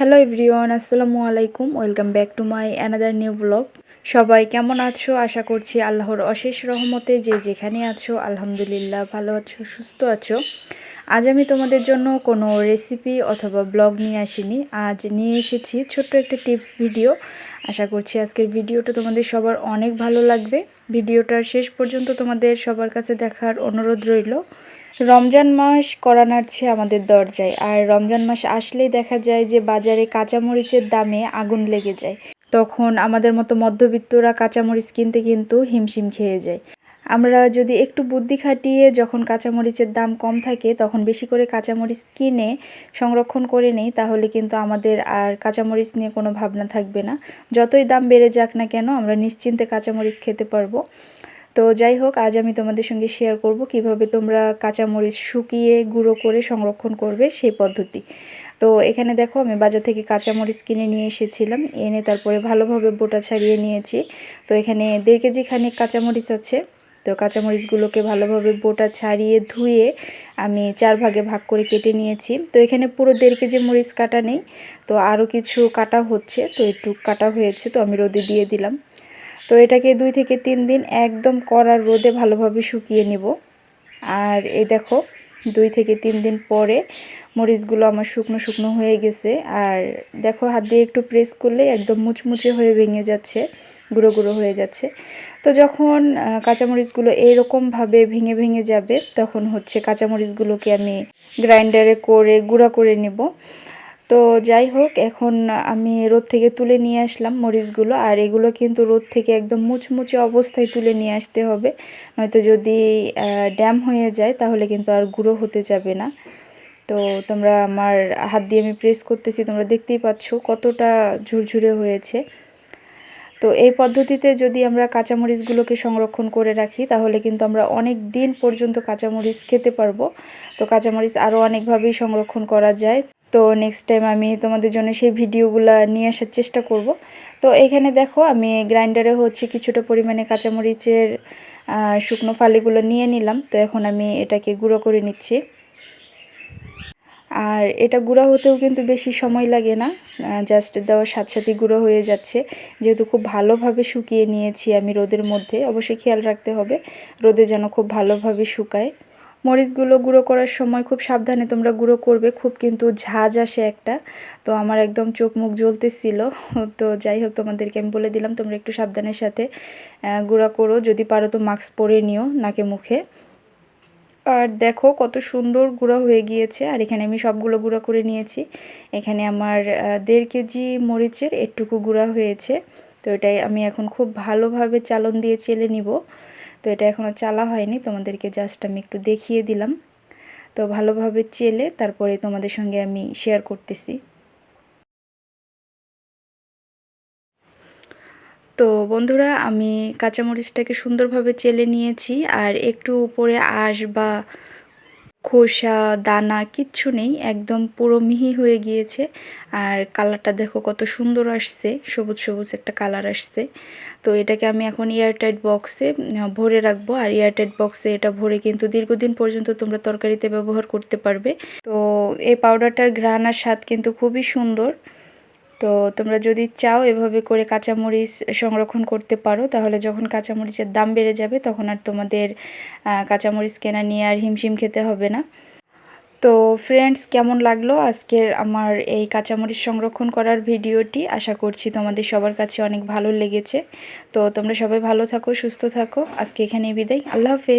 Hello everyone, আসসালামু আলাইকুম। Welcome back to my another new blog. সবাই কেমন আছো? আশা করছি আল্লাহর অশেষ রহমতে যে যেখানে আছো, আলহামদুলিল্লাহ ভালো আছো, সুস্থ আছো। আজ আমি তোমাদের জন্য কোনো রেসিপি অথবা ব্লগ নিয়ে আসিনি। আজ নিয়ে এসেছি ছোট্ট একটা টিপস ভিডিও আশা করছি আজকের ভিডিওটা তোমাদের সবার অনেক ভালো লাগবে। ভিডিওটার শেষ পর্যন্ত তোমাদের সবার কাছে দেখার অনুরোধ রইল। রমজান মাস করা নাড়ছে আমাদের দরজায়, আর রমজান মাস আসলেই দেখা যায় যে বাজারে কাঁচামরিচের দামে আগুন লেগে যায়। তখন আমাদের মতো মধ্যবিত্তরা কাঁচামরিচ কিনতে কিন্তু হিমশিম খেয়ে যায়। আমরা যদি একটু বুদ্ধি খাটিয়ে যখন কাঁচামরিচের দাম কম থাকে, তখন বেশি করে কাঁচামরিচ কিনে সংরক্ষণ করে নেই, তাহলে কিন্তু আমাদের আর কাঁচামরিচ নিয়ে কোনো ভাবনা থাকবে না। যতই দাম বেড়ে যাক না কেন, আমরা নিশ্চিন্তে কাঁচামরিচ খেতে পারব। তো যাই হোক, আজ আমি তোমাদের সঙ্গে শেয়ার করব কীভাবে তোমরা কাঁচামরিচ শুকিয়ে গুঁড়ো করে সংরক্ষণ করবে সেই পদ্ধতি। তো এখানে দেখো, আমি বাজার থেকে কাঁচামরিচ কিনে নিয়ে এসেছিলাম, এনে তারপরে ভালোভাবে বোটা ছাড়িয়ে নিয়েছি। তো এখানে দেড় কেজি খানিক কাঁচামরিচ আছে, তো কাঁচামরিচগুলোকে ভালোভাবে বোটা ছাড়িয়ে ধুয়ে আমি চার ভাগে ভাগ করে কেটে নিয়েছি। তো এখানে পুরো দেড় কেজি মরিচ কাটা নেই, তো আরও কিছু কাটা হচ্ছে, তো একটু কাটা হয়েছে, তো আমি রোদে দিয়ে দিলাম। তো এটাকে দুই থেকে তিন দিন একদম কড়ার রোদে ভালোভাবে শুকিয়ে নিব। আর এই দেখো, দুই থেকে তিন দিন পরে মরিচগুলো আমার শুকনো শুকনো হয়ে গেছে। আর দেখো, হাত দিয়ে একটু প্রেস করলে একদম মুচমুচে হয়ে ভেঙে যাচ্ছে, গুঁড়ো গুঁড়ো হয়ে যাচ্ছে। তো যখন কাঁচামরিচগুলো এইরকমভাবে ভেঙে ভেঙে যাবে, তখন হচ্ছে কাঁচামরিচগুলোকে আমি গ্রাইন্ডারে করে, গুঁড়া করে নেব। তো যাই হোক, এখন আমি রোদ থেকে তুলে নিয়ে আসলাম মরিচগুলো, আর এগুলো কিন্তু রোদ থেকে একদম মুচমুচে অবস্থায় তুলে নিয়ে আসতে হবে। নয়তো যদি ড্যাম হয়ে যায় তাহলে কিন্তু আর গুঁড়ো হতে যাবে না। তো তোমরা আমার হাত দিয়ে আমি প্রেস করতেছি, তোমরা দেখতেই পাচ্ছ কতটা ঝুরঝুরে হয়েছে। তো এই পদ্ধতিতে যদি আমরা কাঁচামরিচগুলোকে সংরক্ষণ করে রাখি, তাহলে কিন্তু আমরা অনেক দিন পর্যন্ত কাঁচামরিচ খেতে পারব। তো কাঁচামরিচ আরও অনেকভাবেই সংরক্ষণ করা যায়। তো নেক্সট টাইম আমি তোমাদের জন্য সেই ভিডিওগুলো নিয়ে আসার চেষ্টা করব। তো এখানে দেখো আমি গ্রাইন্ডারে হচ্ছে কিছুটা পরিমাণে কাঁচামরিচের শুকনো ফালিগুলো নিয়ে নিলাম। তো এখন আমি এটাকে গুঁড়ো করে নিচ্ছি। আর এটা গুঁড়ো হতেও কিন্তু বেশি সময় লাগে না। জাস্ট দেওয়ার সাথে সাথে গুঁড়ো হয়ে যাচ্ছে। যেহেতু খুব ভালোভাবে শুকিয়ে নিয়েছি আমি রোদের মধ্যে, অবশ্যই খেয়াল রাখতে হবে। রোদে যেন খুব ভালোভাবে শুকায়। মরিচগুলো গুঁড়ো করার সময় খুব সাবধানে তোমরা গুঁড়ো করবে, খুব কিন্তু ঝাঁজ আসে একটা। তো আমার একদম চোখ মুখ জ্বলতেছিল। তো যাই হোক, তোমাদেরকে আমি বলে দিলাম, তোমরা একটু সাবধানের সাথে গুঁড়া করো। যদি পারো তো মাস্ক পরে নিও নাকে মুখে। আর দেখো কত সুন্দর গুঁড়ো হয়ে গিয়েছে। আর এখানে আমি সবগুলো গুঁড়ো করে নিয়েছি। এখানে আমার দেড় কেজি মরিচের একটুকু গুঁড়া হয়েছে। তো এটাই আমি এখন খুব ভালোভাবে চালন দিয়ে চেলে নিব। তো এটা এখনও চালা হয়নি, তোমাদেরকে জাস্ট আমি একটু দেখিয়ে দিলাম। তো ভালোভাবে চেলে তারপরে তোমাদের সঙ্গে আমি শেয়ার করতেছি। তো বন্ধুরা, আমি কাঁচামরিচটাকে সুন্দরভাবে চেলে নিয়েছি, আর একটু উপরে আঁশ বা খোসা, দানা কিচ্ছু নেই, একদম পুরো মিহি হয়ে গিয়েছে। আর কালারটা দেখো কত সুন্দর আসছে, সবুজ সবুজ একটা কালার আসছে। তো এটাকে আমি এখন এয়ারটাইট বক্সে ভরে রাখব। আর এয়ারটাইট বক্সে এটা ভরে কিন্তু দীর্ঘদিন পর্যন্ত তোমরা তরকারিতে ব্যবহার করতে পারবে। তো এই পাউডারটার ঘ্রাণ আর স্বাদ কিন্তু খুবই সুন্দর। তো তোমরা যদি চাও এভাবে করে কাঁচামরিচ সংরক্ষণ করতে পারো, তাহলে যখন কাঁচামরিচের দাম বেড়ে যাবে, তখন আর তোমাদের কাঁচামরিচ কেনা নিয়ে আর হিমশিম খেতে হবে না। তো ফ্রেন্ডস কেমন লাগল আজকের আমার এই কাঁচামরিচ সংরক্ষণ করার ভিডিওটি? আশা করছি তোমাদের সবার কাছে অনেক ভালো লেগেছে। তো তোমরা সবাই ভালো থাকো, সুস্থ থাকো। আজকে এখানেই বিদায়। আল্লাহ হাফেজ।